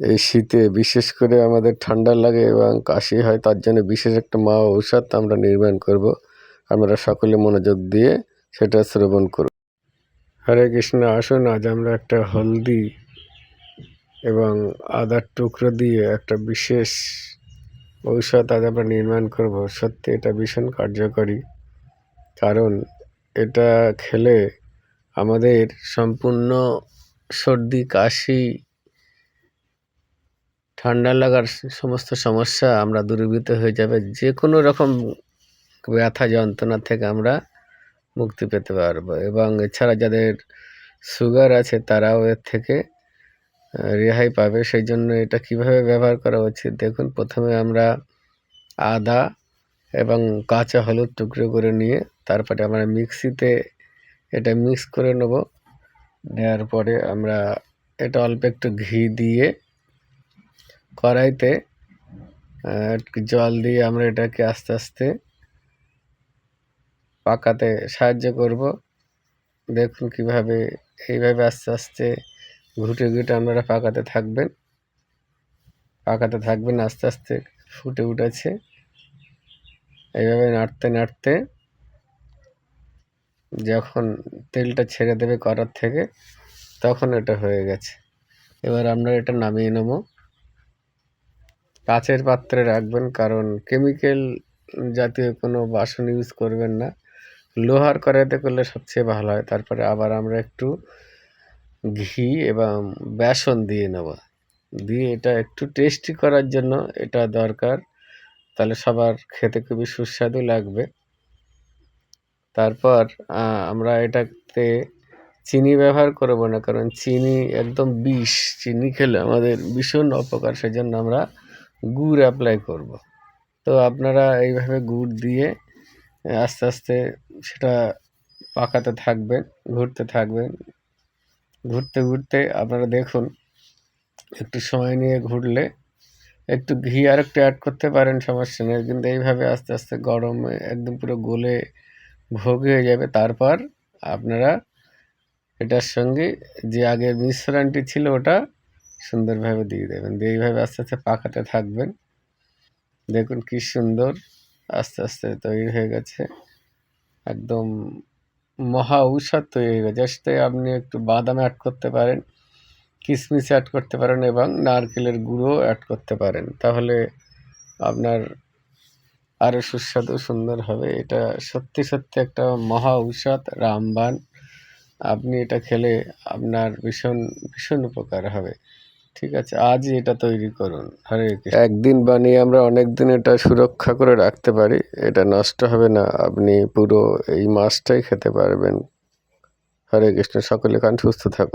এই শীতে বিশেষ করে আমাদের ঠান্ডা লাগে এবং কাশি হয়, তার জন্য বিশেষ একটা মা ঔষধ আমরা নির্মাণ করব। আমরা সকলে মনোযোগ দিয়ে সেটা শ্রবণ করব। হরে কৃষ্ণ, আসুন আজ আমরা একটা হলদি এবং আদার টুকরো দিয়ে একটা বিশেষ ঔষধ আজ আমরা নির্মাণ করব। সত্যি এটা ভীষণ কার্যকরী, কারণ এটা খেলে আমাদের সম্পূর্ণ সর্দি, কাশি ঠান্ডা লাগার সমস্ত সমস্যা আমরা দূরীভূত হয়ে যাবে। যে কোনো রকম ব্যথা যন্ত্রণা থেকে আমরা মুক্তি পেতে পারব। এবং এছাড়া যাদের সুগার আছে তারাও এর থেকে রেহাই পাবে। সেই জন্য এটা কীভাবে ব্যবহার করা উচিত? দেখুন, প্রথমে আমরা আদা এবং কাঁচা হলুদ টুকরো করে নিয়ে তারপরে আমরা মিক্সিতে এটা মিক্স করে নেব। নেওয়ার পরে আমরা এটা অল্প একটু ঘি দিয়ে কড়াইতে জল দিয়ে আমরা এটাকে আস্তে আস্তে পাকাতে সাহায্য করব। দেখুন কীভাবে, এইভাবে আস্তে আস্তে ঘুটে ঘুটে আপনারা পাকাতে থাকবেন। পাকাতে থাকবেন, আস্তে আস্তে ফুটে উঠেছে। এইভাবে নাড়তে নাড়তে যখন তেলটা ছেড়ে দেবে কড়ার থেকে, তখন এটা হয়ে গেছে। এবার আমরা এটা নামিয়ে নেব। কাচের পাত্রে রাখবেন, কারণ কেমিক্যাল জাতীয় কোনো বাসন ইউজ করবেন না। লোহার কড়াইতে করলে সবচেয়ে ভালো হয়। তারপরে আবার আমরা একটু ঘি এবং বেসন দিয়ে নেব। দিয়ে এটা একটু টেস্টি করার জন্য এটা দরকার। তাহলে সবার খেতে খুবই সুস্বাদু লাগবে। তারপর আমরা এটাতে চিনি ব্যবহার করব না, কারণ চিনি একদম বিষ। চিনি খেলে আমাদের ভীষণ অপকার। সেজন্য আমরা গুড় অ্যাপ্লাই করব। তো আপনারা এইভাবে গুড় দিয়ে আস্তে আস্তে সেটা পাকাতে থাকবেন, ঘুরতে থাকবেন। ঘুরতে ঘুরতে আপনারা দেখুন, একটু সময় নিয়ে ঘুরলে একটু ঘি আর একটু অ্যাড করতে পারেন, সমস্যা নেই। কিন্তু এইভাবে আস্তে আস্তে গরমে, একদম পুরো গলে ভোগ হয়ে যাবে। তারপর আপনারা এটার সঙ্গে যে আগের মিশ্রণটি ছিল ওটা সুন্দরভাবে দিয়ে দেবেন। দিয়ে এইভাবে আস্তে আস্তে পাকাতে থাকবেন। দেখুন কি সুন্দর আস্তে আস্তে তৈরি হয়ে গেছে। একদম মহা ঔষধ তৈরি হয়ে গেছে। সাথে আপনি একটু বাদাম অ্যাড করতে পারেন কিশমিশ অ্যাড করতে পারেন এবং নারকেলের গুঁড়ো অ্যাড করতে পারেন। তাহলে আপনার আরও সুস্বাদু, সুন্দর হবে। এটা সত্যি সত্যি একটা মহা ঔষধ, রামবান। আপনি এটা খেলে আপনার ভীষণ ভীষণ উপকার হবে। ঠিক আছে, আজই এটা তৈরি করুন। হরে একদিন বানিয়ে আমরা অনেক দিন এটা সুরক্ষা করে রাখতে পারি, এটা নষ্ট হবে না, আপনি পুরো এই মাছটাই খেতে পারবেন। হরে কৃষ্ণ, সকলে কান সুস্থ থাকুন।